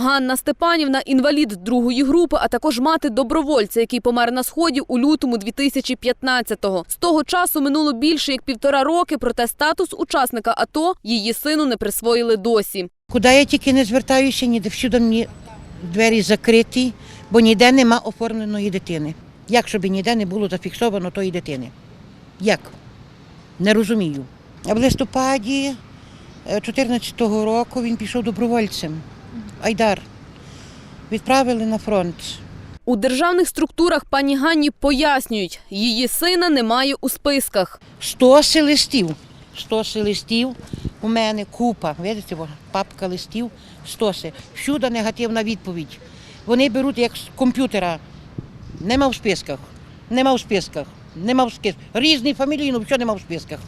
Ганна Степанівна інвалід другої групи, а також мати добровольця, який помер на сході у лютому 2015-го. З того часу минуло більше як півтора роки, проте статус учасника АТО її сину не присвоїли досі. Куди я тільки не звертаюся, ніде всюди мені двері закриті, бо ніде нема оформленої дитини. Як щоб ніде не було зафіксовано тої дитини? Як? Не розумію. А в листопаді 2014 року він пішов добровольцем. Айдар. Відправили на фронт. У державних структурах пані Ганні пояснюють, її сина немає у списках. Стоси листів. Стоси листів у мене купа. Видите, папка листів, стоси. Всюди негативна відповідь. Вони беруть як з комп'ютера. Нема в списках. Нема в списках. Нема в списках. Різні фамілії, ну що нема в списках.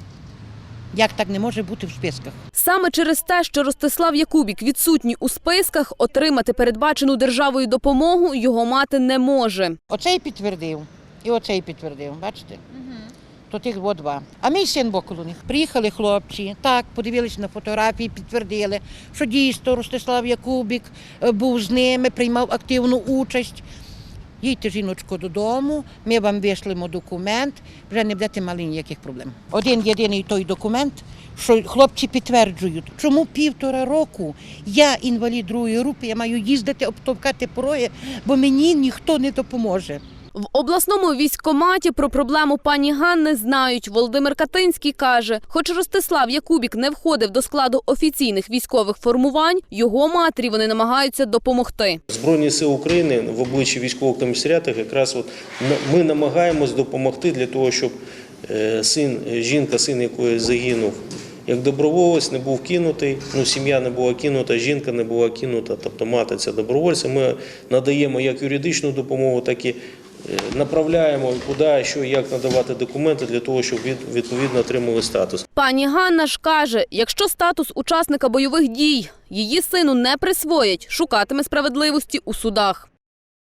Як так не може бути в списках? Саме через те, що Ростислав Якубік відсутній у списках, отримати передбачену державою допомогу його мати не може. Оцей підтвердив, і оцей підтвердив, бачите? То тих во два. А мій син був коло них. Приїхали хлопці, так, подивилися на фотографії, підтвердили, що дійсно Ростислав Якубік е, був з ними, приймав активну участь. Їдьте, жіночко, додому, ми вам вишлемо документ, вже не будете мали ніяких проблем. Один єдиний той документ, що хлопці підтверджують, чому півтора року я інвалід другої групи, я маю їздити, обтовкати пороги, бо мені ніхто не допоможе. В обласному військкоматі про проблему пані Ганни знають. Володимир Катинський каже, хоч Ростислав Якубік не входив до складу офіційних військових формувань, його матері вони намагаються допомогти. Збройні сили України в обличчі військових комісаріатів якраз от ми намагаємось допомогти для того, щоб е, син, е, жінка, син якої загинув як доброволець, не був кинутий. Ну, сім'я не була кинута, жінка не була кинута, тобто мати це добровольця. Ми надаємо як юридичну допомогу, так і направляємо куди, що, як надавати документи для того, щоб від, відповідно отримали статус. Пані Ганна ж каже, якщо статус учасника бойових дій її сину не присвоять, шукатиме справедливості у судах.